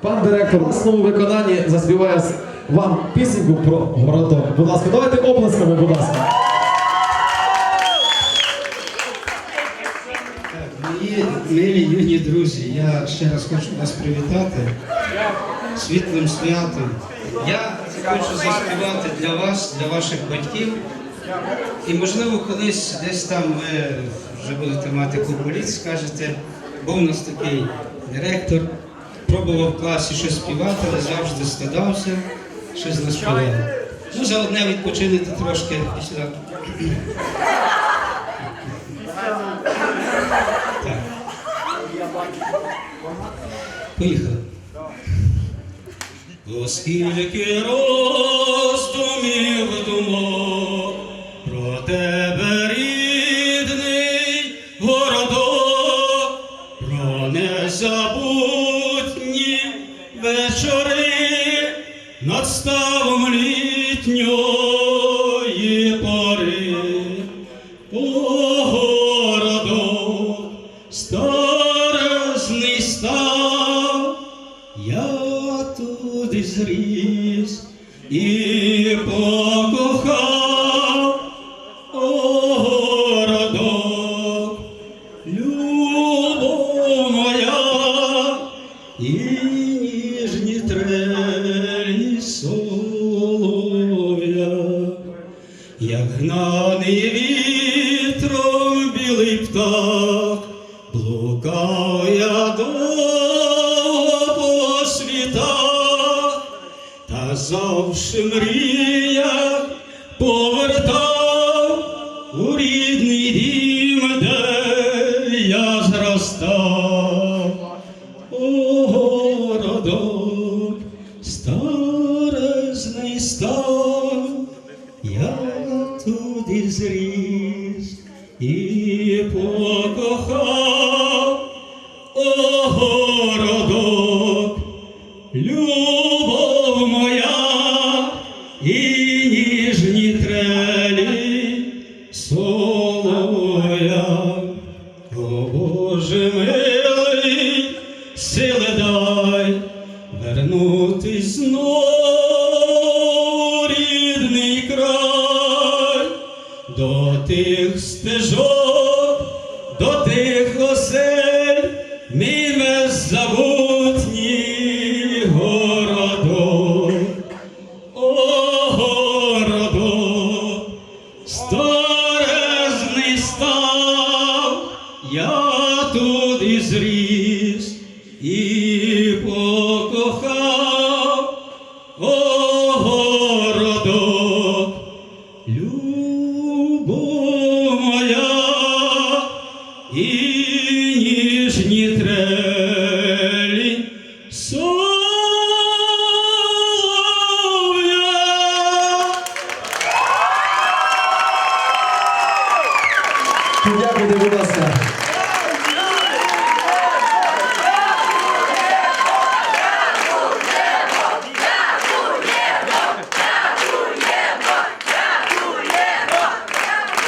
Пан директор у своєму виконанні заспіває вам пісеньку про городок. Будь ласка, давайте оплесками, будь ласка. Мої юні друзі, я ще раз хочу вас привітати світлим святом. Я хочу заспівати для вас, для ваших батьків. І можливо, колись десь там ви вже будете мати кукуріць, скажете, був у нас такий директор, пробував в класі щось співати, але завжди складався, щось не співав. Ну, за одне відпочинити трошки після. Так. Поїхали. Оскільки роздумів над ставом літньої пори. О, городок, старезний став, я туди зріс і покохав, О, городок, любов Як гнаний вітром білий птах, блукав я довго по світах, та завжди мріяв повертав у рідний дім, де я зростав. Покохав, о, городок, любов моя і ніжні трелі солов'я. О Боже милий, сили дай вернутись знов край, до тих стежок, тих осель, мій беззабутній городок. О, городок, я туди зріс і ніжні трелі солов'я. Дякуйте, будь ласка.